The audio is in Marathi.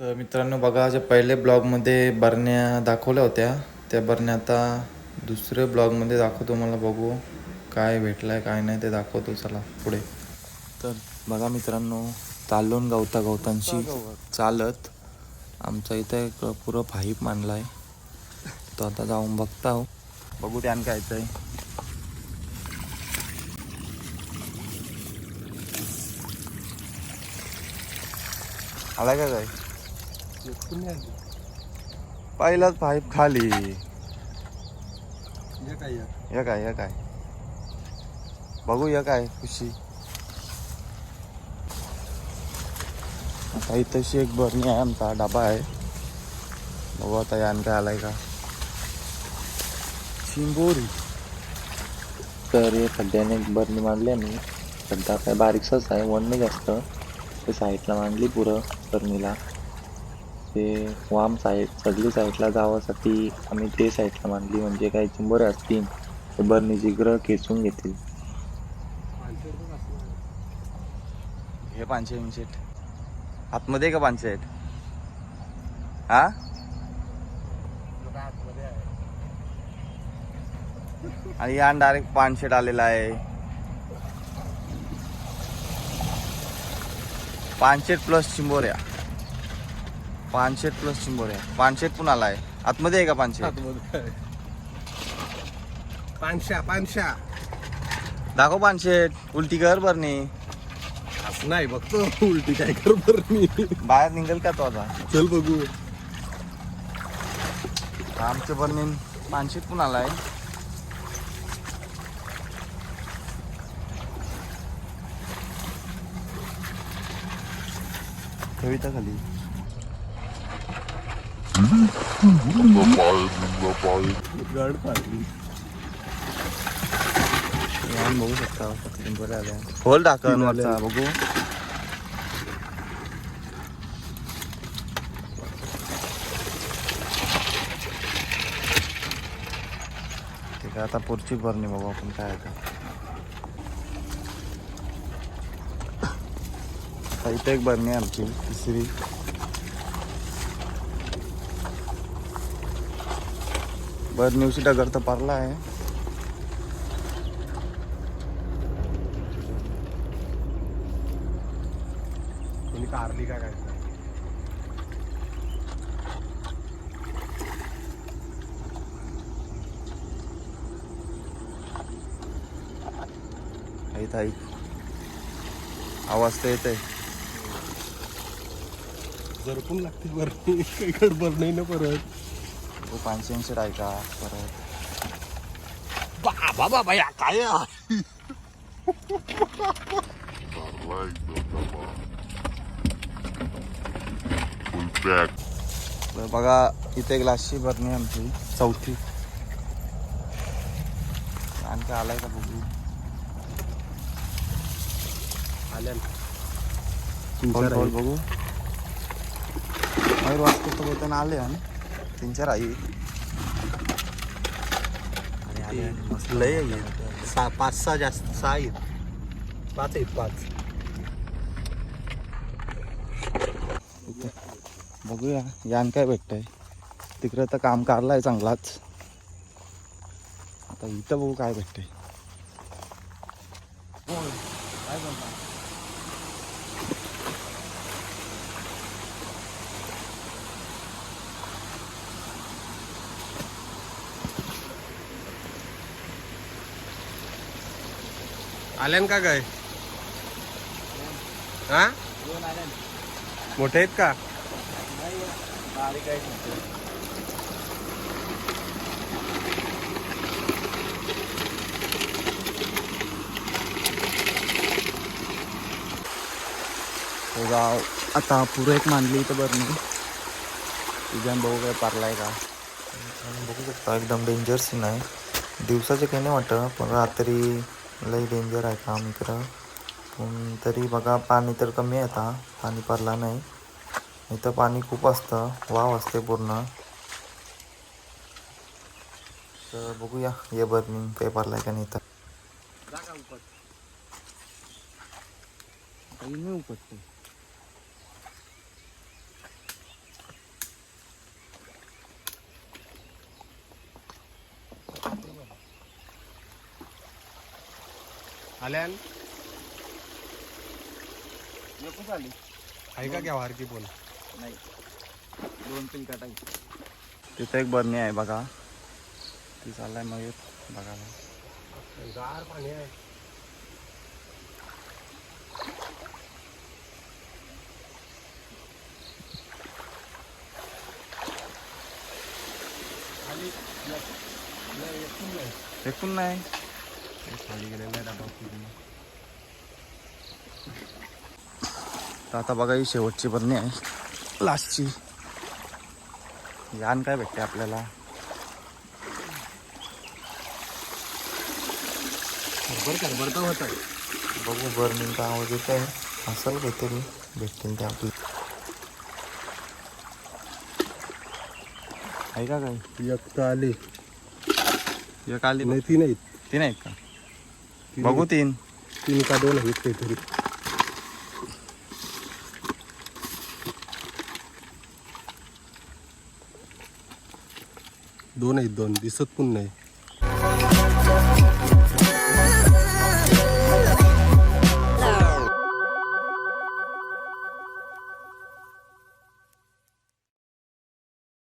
तर मित्रांनो बघा जे पहिले ब्लॉगमध्ये बरण्या दाखवल्या होत्या त्या बरण्या आता दुसऱ्या ब्लॉगमध्ये दाखवतो मला बघू काय भेटलाय काय नाही ते दाखवतो चला पुढे. तर बघा मित्रांनो चालून गवता गवतांशी चालत आमचा इथं एक पुरं पाईप आहे तो आता जाऊन बघता हो. बघू त्यान काय आहे आलाय का काय? पहिलाच पाईप खाली. या काय या काय? बघू या काय खुशी. आता इथंशी एक बरणी आहे आमचा डबा आहे. बघू आता यान काय आलाय का. शिंबोरी. तर हे खड्ड्याने एक बरणी मांडली मी खड्डा काय बारीकसाच आहे वन नाही जास्त. ते साईडला मांडली पुरं बरणीला ते वाम साईड सगळी साईडला जावासाठी आम्ही ते साईडला मांडली. म्हणजे काही चिंबोरे असतील ते बरणीची ग्रह खेचून घेतील. हे पाचशे विंशेट. आतमध्ये का पाचशेट हा? आणि या डायरेक्ट पानशेट आलेला आहे. पानशेट प्लस चिंबोऱ्या. पानशेट प्लस चिंबोऱ्या. पानशेट पण आलाय आतमध्ये आहे का पानशेट? पानशा पानशा. दाखव पानशेट. उलटी कर बरणी असं नाही बघतो उलटी काय कर बरं मी बाहेर निघेल का तो आता? चल बघू. आमचे बरणी पानशेट पण आलाय कविता खाली गड पाडली. यान बघू शकता आल्या खोल बघू. ठीक आहे आता पुढची बरणी बघू आपण काय आहे ते. आता इथे एक बरणी आहे आमची तिसरी. बरणी उशी डगर तर पारला आहे. कोणी कारली का काय? ऐक आवाज तर येत आहे जरपून लागते बरं काही गडबड नाही ना परत. तो पाचशे ऐंशी ऐका परत. बाबा बाबा या काय? बघा इथे ग्लासची आहे आमची. चौथी. आणखी आलाय का बघू? आल्या बघू? मयूर तर बोलताना आले आणि तीन चार आई लय आहे. सहा पाच सहा जास्त सहा आहेत. पाच आहेत पाच. बघूया यान काय भेटतंय. तिकडे तर काम काढलाय चांगलाच. आता इथं बघू काय भेटतंय. आल्यान का काय? हा? मोठे आहेत का? गाव आता पुरं एक मांडली इथं बरं नाही. तुझ्यान बघू काय पारलाय का. बघू शकता एकदम डेंजर सीन आहे. दिवसाचे काही नाही वाटत पण रात्री लई डेंजर आहे काम इकडं. पण तरी बघा पाणी तर कमी येता आता. पाणी पडला नाही. इथं पाणी खूप असतं. वाव असते पूर्ण. तर बघूया ये बर्निंग काही पडलाय का नाही तर. आल्यान आहे का घ्या की बोल? नाही. दोन तीन काटायची तिथे एक बरणी आहे बघा. ती चाललाय मग बघायला. गार पाणी आहे. फेकून नाही. खाली गेलेला आहे डबा पूर्ण तर आता बघा ही शेवटची बरणी आहे. लास्टची यान काय भेटते आपल्याला? खरबर खरबर तर होत आहे. बघू बर्निंगचा आवाज येत आहे असेल काहीतरी भेटतील ते आपली आहे का काही? एक तर आली. एक आली नाही ती नाही ती नाहीत का? बघू तीन तीन का दोन आहेत काहीतरी. दोन आहेत दोन दिसत पण नाही.